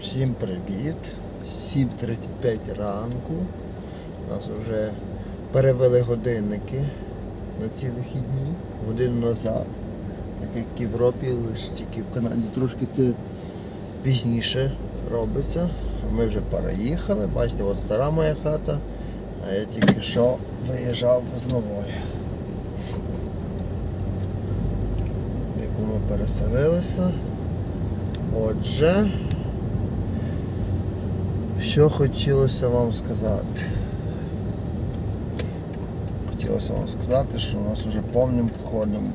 Всім привіт! 7.35 ранку. У нас вже перевели годинники на ці вихідні, годину назад. Так як в Європі, лише тільки в Канаді трошки це пізніше робиться. Ми вже переїхали. Бачите, от стара моя хата, а я тільки що виїжджав з нової. В яку ми переселилися. Отже, що хотілося вам сказати? Хотілося вам сказати, що у нас вже повним входом.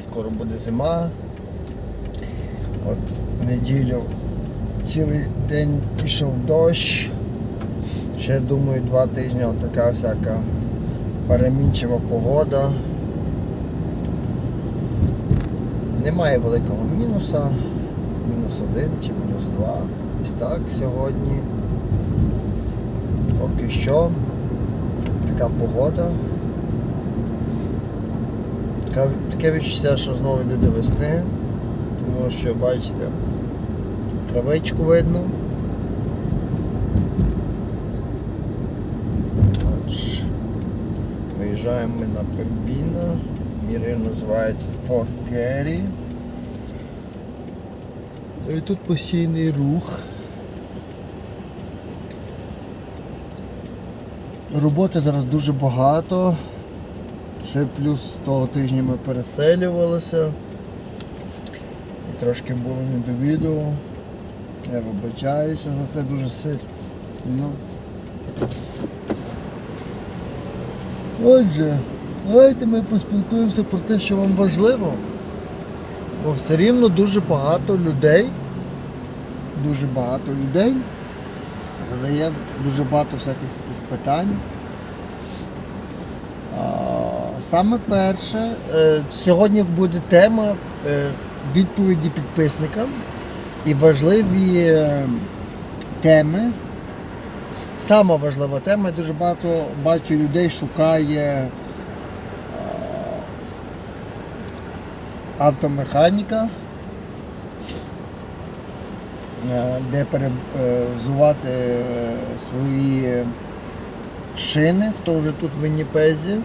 Скоро буде зима. От в неділю цілий день пішов дощ. Ще думаю два тижні така всяка перемінчива погода. Немає великого мінуса мінус один чи мінус два. Десь так сьогодні. Поки що така погода. Таке відчуття, що знову йде до весни, тому що бачите, травичку видно. Виїжджаємо ми на Пембіно. Мір називається Форт Керрі. І тут постійний рух. Роботи зараз дуже багато. Ще плюс з того тижня ми переселювалися. І трошки було не до відео. Я вибачаюся за це дуже сильно. Ну. Отже, давайте ми поспілкуємося про те, що вам важливо. Бо все рівно дуже багато людей, дуже багато людей задає дуже багато всяких таких питань. Саме перше, е, сьогодні буде тема е, відповіді підписникам і важливі е, теми. Сама важлива тема, і дуже багато бачу людей шукає автомеханіка, де перевзувати е, свої шини, хто вже тут в Вінніпезі.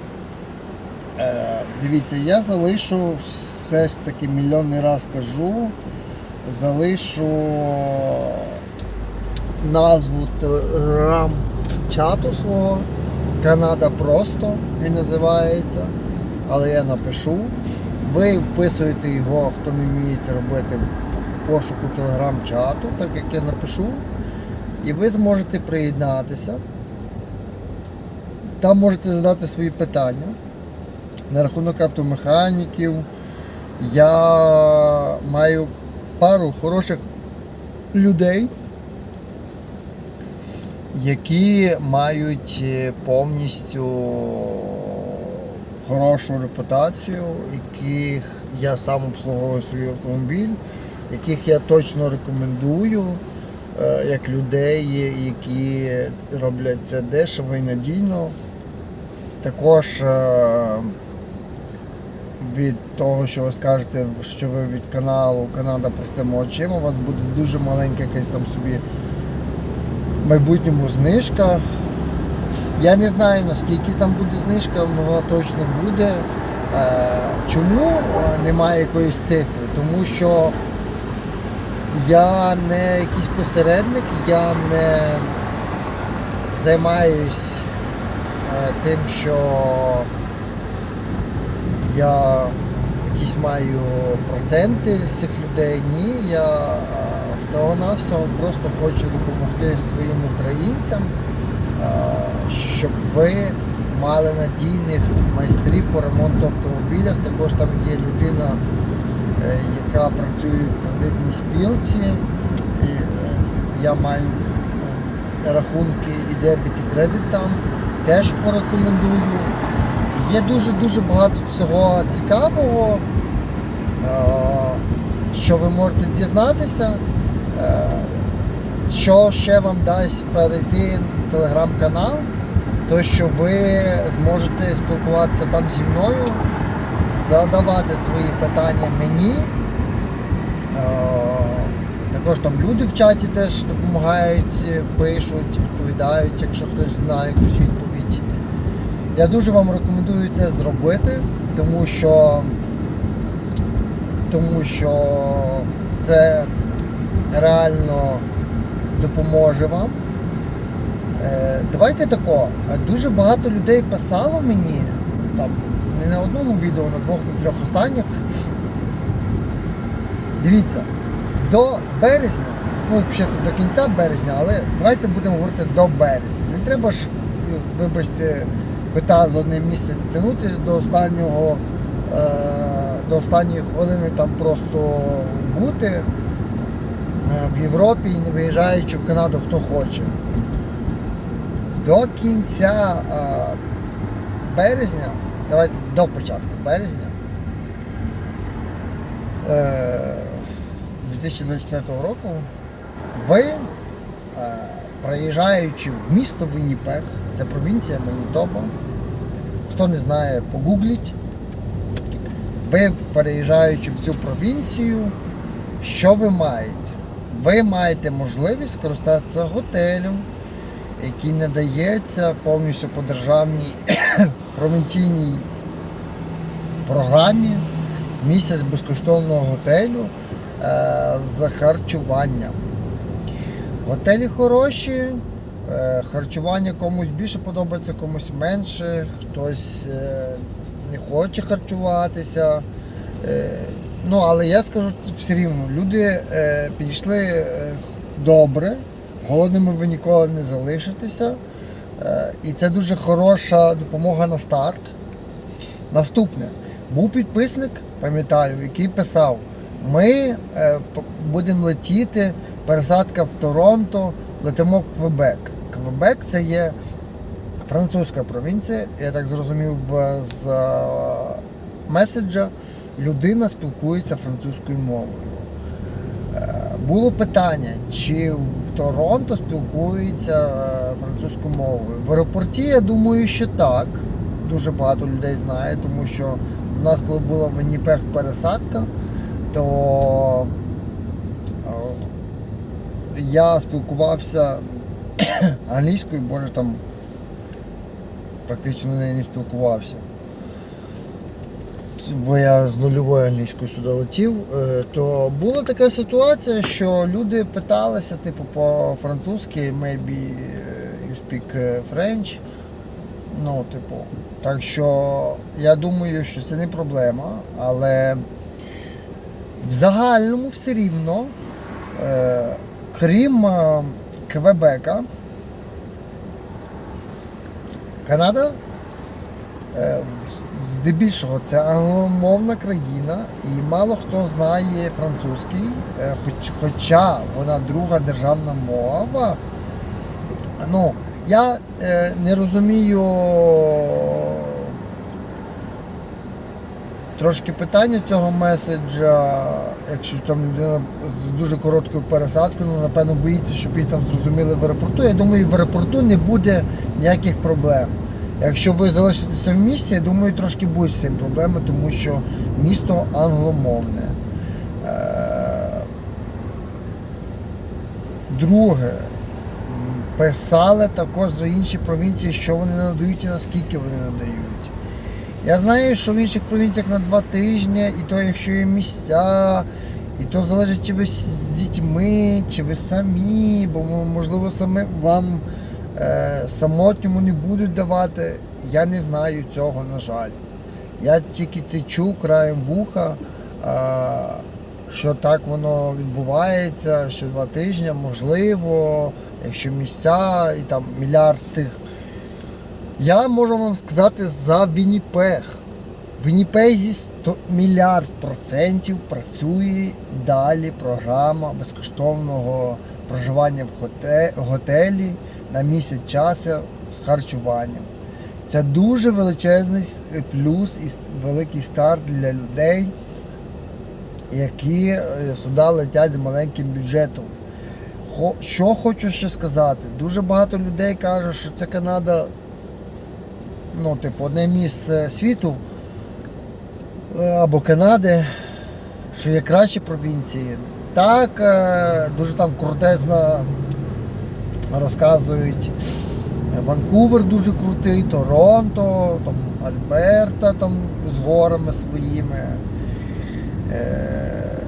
Е, Дивіться, я залишу все ж таки мільйонний раз кажу, залишу назву телеграм-чату свого. Канада просто він називається, але я напишу. Ви вписуєте його, хто не вміє це робити, пошуку телеграм-чату, так як я напишу, і ви зможете приєднатися. Там можете задати свої питання на рахунок автомеханіків. Я маю пару хороших людей, які мають е, повністю хорошу репутацію, яких я сам обслуговую свій автомобіль, яких я точно рекомендую е, як людей, які роблять це дешево і надійно. Також е, від того, що ви скажете, що ви від каналу Канада простими очима, у вас буде дуже маленька якась там собі в майбутньому знижка. Я не знаю наскільки там буде знижка, вона точно буде. Е, Чому немає якоїсь цифри? Тому що я не якийсь посередник, я не займаюсь е, тим, що я якісь маю проценти з цих людей. Ні, я е, всього-навсього просто хочу допомогти своїм українцям, е, щоб ви мали надійних майстрів по ремонту автомобілях. Також там є людина, яка працює в кредитній спілці. І е, я маю е, рахунки і дебіт, і кредит там. Теж порекомендую. Є дуже-дуже багато всього цікавого, е, що ви можете дізнатися. Е, Що ще вам дасть перейти на телеграм-канал, то що ви зможете спілкуватися там зі мною, задавати свої питання мені. Е, також там люди в чаті теж допомагають, е, пишуть, відповідають, якщо хтось знає якусь відповідь. Я дуже вам рекомендую це зробити, тому що, тому що це реально допоможе вам. Е, Давайте тако. Дуже багато людей писало мені, там, не на одному відео, на двох, на трьох останніх. Дивіться, до березня, ну взагалі до кінця березня, але давайте будемо говорити до березня. Не треба ж, е, вибачте, кота з одним місця тягнути до останнього, е, до останньої хвилини там просто бути е, в Європі і не виїжджаючи в Канаду хто хоче. До кінця березня, давайте до початку березня е, 2024 року ви, е, приїжджаючи в місто Вінніпех, це провінція Манітоба, хто не знає, погугліть, ви переїжджаючи в цю провінцію, що ви маєте? Ви маєте можливість скористатися готелем, який надається повністю по державній провінційній програмі місяць безкоштовного готелю е, з харчуванням. Готелі хороші, е, харчування комусь більше подобається, комусь менше, хтось е, не хоче харчуватися. Ну, але я скажу все рівно, люди підійшли добре, голодними ви ніколи не залишитеся. Е, і це дуже хороша допомога на старт. Наступне. Був підписник, пам'ятаю, який писав: ми е, будемо летіти, пересадка в Торонто, летимо в Квебек. Квебек це є французька провінція, я так зрозумів з е, меседжа. Людина спілкується французькою мовою. Було питання, чи в Торонто спілкуються е, французькою мовою. В аеропорті, я думаю, що так. Дуже багато людей знає, тому що у нас, коли була в Вінніпех пересадка, то е, я спілкувався англійською, боже там практично не спілкувався. Бо я з нульовою англійською сюди летів, е, то була така ситуація, що люди питалися, типу, по-французьки, maybe е, you speak е, French. Ну, типу, так що я думаю, що це не проблема, але в загальному все рівно, крім Квебека, Канада здебільшого це англомовна країна, і мало хто знає французький, е, хоч, хоча вона друга державна мова. Ну, я е, не розумію трошки питання цього меседжа, якщо там людина з дуже короткою пересадкою, ну напевно боїться, щоб її там зрозуміли в аеропорту. Я думаю, в аеропорту не буде ніяких проблем. Якщо ви залишитеся в місті, я думаю, трошки будуть з цим проблеми, тому що місто англомовне. Е, Друге, писали також за інші провінції, що вони надають і наскільки вони надають. Я знаю, що в інших провінціях на два тижні, і то якщо є місця, і то залежить, чи ви з дітьми, чи ви самі, бо можливо саме вам самотньому не будуть давати. Я не знаю цього, на жаль. Я тільки це чув краєм вуха, що так воно відбувається, що два тижні, можливо, якщо місця і там мільярд тих. Я можу вам сказати за Вінніпех. В Вінніпезі 100 мільярд процентів працює далі програма безкоштовного проживання в готелі на місяць часу з харчуванням. Це дуже величезний плюс і великий старт для людей, які е, сюди летять з маленьким бюджетом. Що хочу ще сказати? Дуже багато людей кажуть, що це Канада, ну, типу, одне місце світу або Канади, що є кращі провінції. так, е, дуже там крутезно розказують. Ванкувер дуже крутий, Торонто, там Альберта там з горами своїми. Е,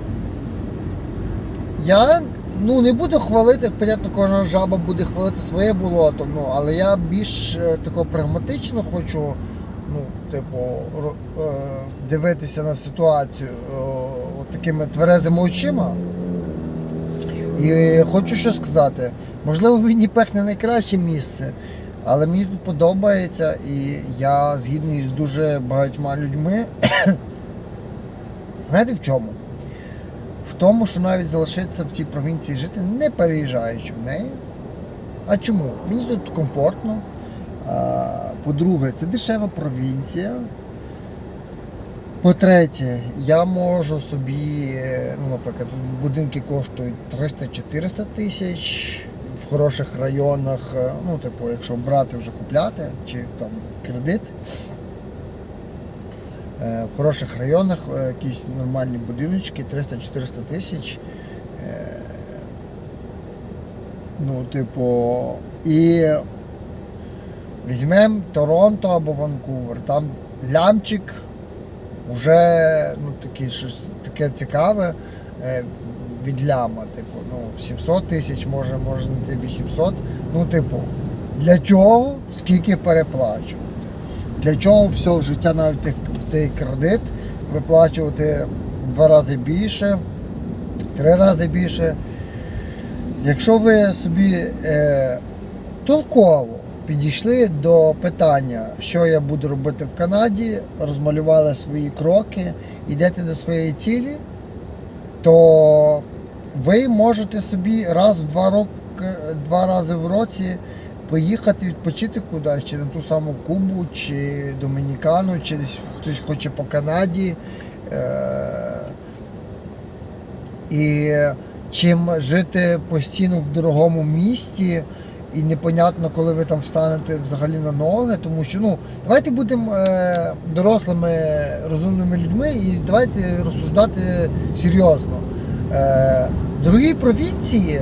Я ну, не буду хвалити, понятно, кожна жаба буде хвалити своє болото, ну, але я більш е, тако прагматично хочу ну, типу, е, дивитися на ситуацію е, от такими тверезими очима. І хочу що сказати. Можливо, Вінніпех не найкраще місце, але мені тут подобається і я згідний з дуже багатьма людьми. Знаєте в чому? В тому, що навіть залишитися в цій провінції жити, не переїжджаючи в неї. А чому? Мені тут комфортно. По-друге, це дешева провінція. По-третє, я можу собі, ну, наприклад, будинки коштують 300-400 тисяч в хороших районах, е, ну, типу, якщо брати вже купляти, чи там кредит. Е, В хороших районах е, якісь нормальні будиночки 300-400 тисяч. Ну, типу, і візьмемо Торонто або Ванкувер. Там лямчик вже ну, таке, щось таке цікаве е, від ляма. Типу, ну, 700 тисяч, може, може знайти 800. Ну, типу, для чого скільки переплачувати? Для чого все життя навіть в цей кредит виплачувати в два рази більше, три рази більше. Якщо ви собі е, толково підійшли до питання, що я буду робити в Канаді, розмалювали свої кроки, йдете до своєї цілі, то ви можете собі раз в два роки, два рази в році поїхати відпочити кудись, чи на ту саму Кубу, чи Домінікану, чи десь хтось хоче по Канаді. Е, і чим жити постійно в дорогому місті, і непонятно, коли ви там встанете взагалі на ноги, тому що ну давайте будемо е, дорослими розумними людьми і давайте розсуждати серйозно. Е, другій провінції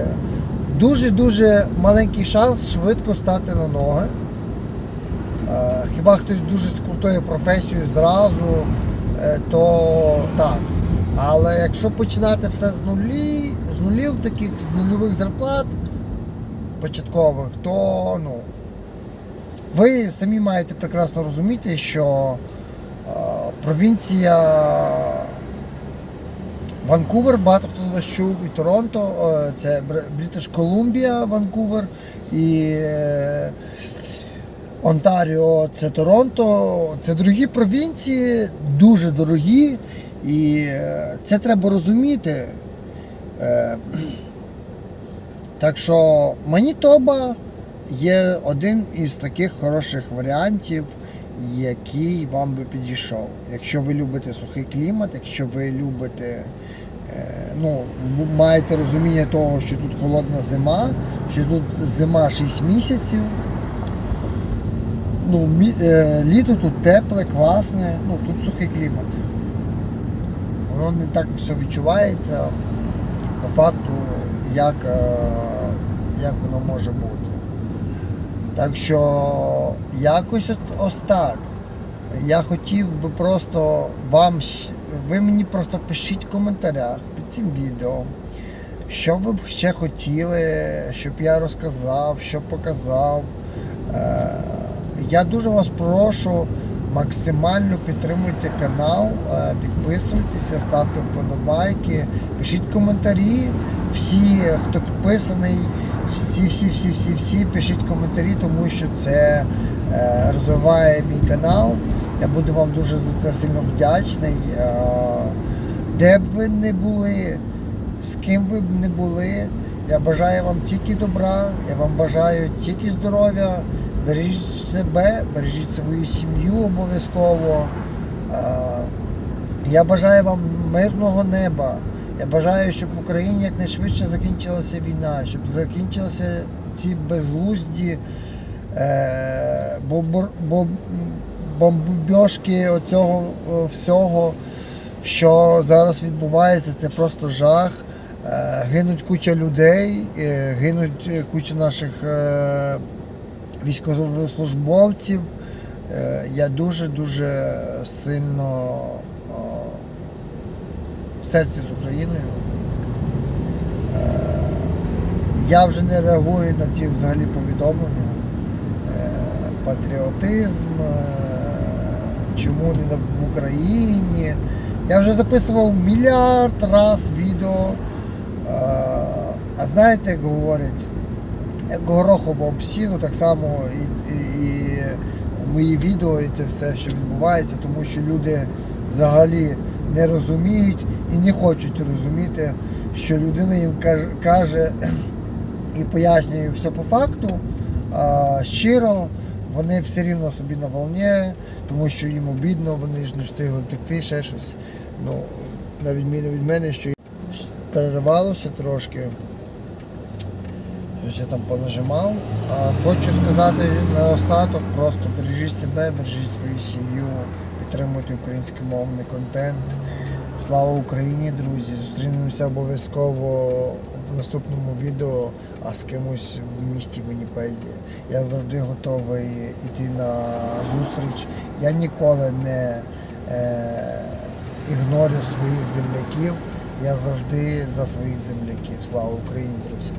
дуже-дуже маленький шанс швидко стати на ноги. Е, Хіба хтось дуже з крутою професією зразу, е, то так. Але якщо починати все з нулі, з нулів, таких з нульових зарплат початкових, то ну, ви самі маєте прекрасно розуміти, що е, провінція Ванкувер, багато хто з вас чув, і Торонто, е, це Бритиш Колумбія, Ванкувер, і е, Онтаріо це Торонто, це дорогі провінції, дуже дорогі, і е, це треба розуміти. Е, Так що Манітоба є один із таких хороших варіантів, який вам би підійшов. Якщо ви любите сухий клімат, якщо ви любите, е, ну, маєте розуміння того, що тут холодна зима, що тут зима 6 місяців. Ну, е, літо тут тепле, класне, ну тут сухий клімат. Воно не так все відчувається по факту, як, е, як воно може бути. Так що якось ось так. Я хотів би просто вам, ви мені просто пишіть в коментарях під цим відео, що ви б ще хотіли, щоб я розказав, що показав. Е, Я дуже вас прошу максимально підтримуйте канал, е, підписуйтеся, ставте вподобайки, пишіть коментарі. Всі, хто підписаний, всі, всі, всі, всі, всі пишіть коментарі, тому що це е, розвиває мій канал. Я буду вам дуже за це сильно вдячний. Е, Де б ви не були, з ким ви б не були. Я бажаю вам тільки добра, я вам бажаю тільки здоров'я. Бережіть себе, бережіть свою сім'ю обов'язково. Е, Я бажаю вам мирного неба. Я бажаю, щоб в Україні якнайшвидше закінчилася війна, щоб закінчилися ці безглузді е, бомбьошки оцього е, всього, що зараз відбувається, це просто жах. Е, Гинуть куча людей, е, гинуть е, куча наших е, військовослужбовців. Е, Я дуже-дуже сильно о, в серці з Україною. Е, Я вже не реагую на ті взагалі повідомлення. Е, Патріотизм, е, чому не в Україні. Я вже записував мільярд раз відео. А знаєте, як говорять, як горохом об стіну, так само і, і, і мої відео, і це все, що відбувається, тому що люди взагалі не розуміють і не хочуть розуміти, що людина їм каже, і пояснює все по факту, а щиро, вони все рівно собі на волні, тому що їм обідно, вони ж не встигли втекти, ще щось. Ну, на відміну від мене, що переривалося трошки. Щось я там понажимав. А хочу сказати на остаток, просто бережіть себе, бережіть свою сім'ю, підтримуйте українськомовний контент. Слава Україні, друзі! Зустрінемося обов'язково в наступному відео, а з кимось в місті Вінніпезі. Я завжди готовий йти на зустріч. Я ніколи не е, ігнорю своїх земляків. Я завжди за своїх земляків. Слава Україні, друзі!